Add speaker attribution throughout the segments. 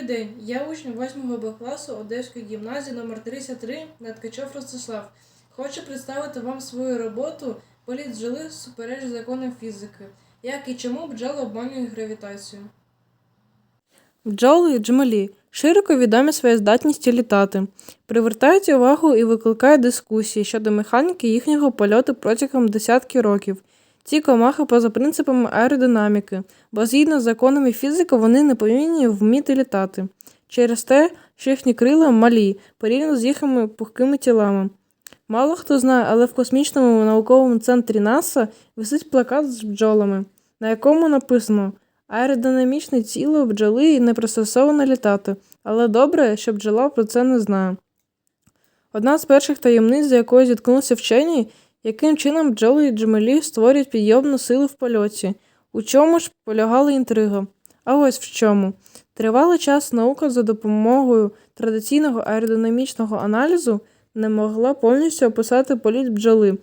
Speaker 1: Добрий день, я учень 8 Б класу Одеської гімназії номер 33 Наткачов Ростислав. Хочу представити вам свою роботу Політ бджоли супереч законам фізики. Як і чому бджоли обманюють гравітацію.
Speaker 2: Бджоли джмелі широко відомі своєю здатністю літати, привертають увагу і викликають дискусії щодо механіки їхнього польоту протягом десятків років. Ці комахи поза принципами аеродинаміки, бо згідно з законами фізики вони не повинні вміти літати через те, що їхні крила малі порівняно з їхніми пухкими тілами. Мало хто знає, але в космічному науковому центрі НАСА висить плакат з бджолами, на якому написано Аеродинамічне тіло бджоли не пристосоване літати, але добре, що бджола про це не знає. Одна з перших таємниць, з якою зіткнувся вчені, яким чином бджоли і джмелі створюють підйомну силу в польоті. У чому ж полягала інтрига? А ось в чому. Тривалий час наука за допомогою традиційного аеродинамічного аналізу не могла повністю описати політ бджоли.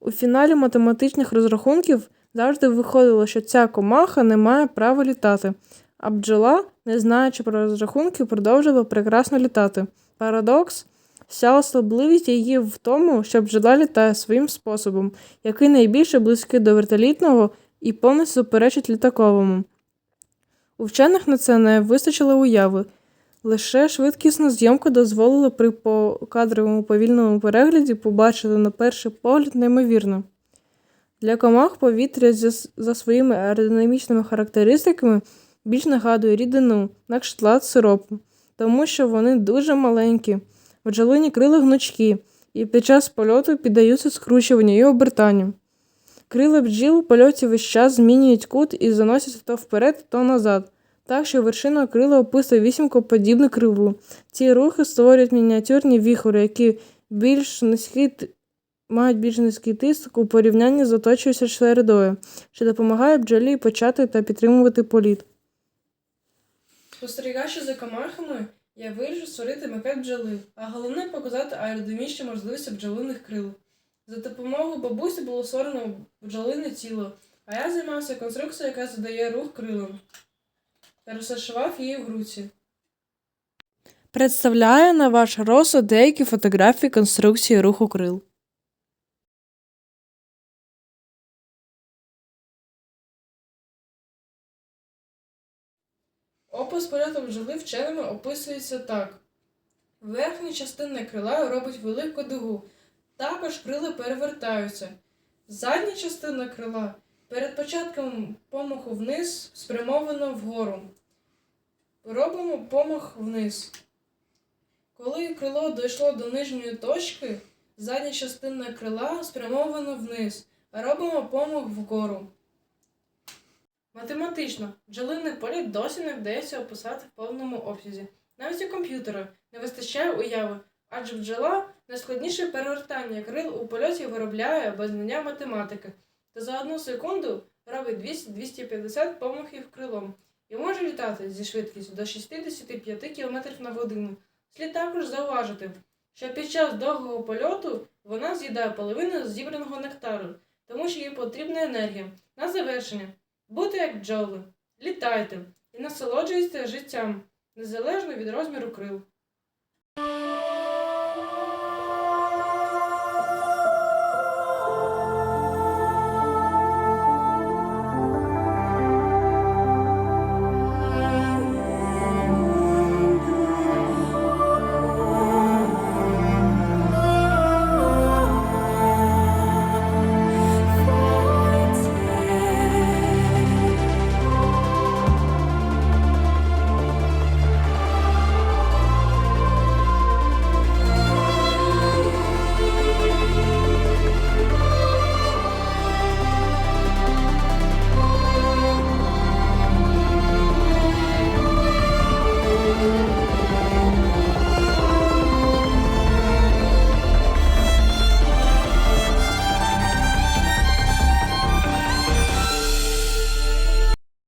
Speaker 2: У фіналі математичних розрахунків завжди виходило, що ця комаха не має права літати, а бджола, не знаючи про розрахунки, продовжила прекрасно літати. Парадокс вся особливість її в тому, що бджола літає своїм способом, який найбільше близький до вертолітного і повністю суперечить літаковому. У вчених на це не вистачило уяви. Лише швидкісна зйомка дозволила при покадровому повільному перегляді побачити на перший погляд неймовірно. Для комах повітря за своїми аеродинамічними характеристиками більш нагадує рідину на кшталт сиропу, тому що вони дуже маленькі, бджолині крила гнучкі і під час польоту піддаються скручуванню і обертанню. Крила бджіл у польоті весь час змінюють кут і заносяться то вперед, то назад, так що вершина крила описує вісімку подібну криву. Ці рухи створюють мініатюрні віхори, які більш низький т- мають більш низький тиск у порівнянні з оточуючою середою, що допомагає бджолі почати та підтримувати політ.
Speaker 1: Спостерігаючи за комахами, я вирішив створити макет бджоли, а головне показати аеродинамічні можливості бджолиних крил. За допомогою бабусі було створено бджолине тіло, а я займався конструкцією, яка задає рух крилам, та розташував її в груці.
Speaker 2: Представляю на ваш розсуд деякі фотографії конструкції руху крил.
Speaker 1: Опис польоту бджоли вченими описується так. Верхня частина крила робить велику дугу, також крила перевертаються. Задня частина крила перед початком помаху вниз спрямована вгору. Робимо помах вниз. Коли крило дійшло до нижньої точки, задня частина крила спрямована вниз, а робимо помах вгору. Математично, бджолиний політ досі не вдається описати в повному обсязі. Навіть у комп'ютера не вистачає уяви, адже бджола найскладніше перевертання крил у польоті виробляє без знання математики, та за одну секунду робить 200-250 помахів крилом і може літати зі швидкістю до 65 км на годину. Слід також зауважити, що під час довгого польоту вона з'їдає половину зібраного нектару, тому що їй потрібна енергія. На завершення. Будьте як бджоли, літайте і насолоджуйтеся життям, незалежно від розміру крил.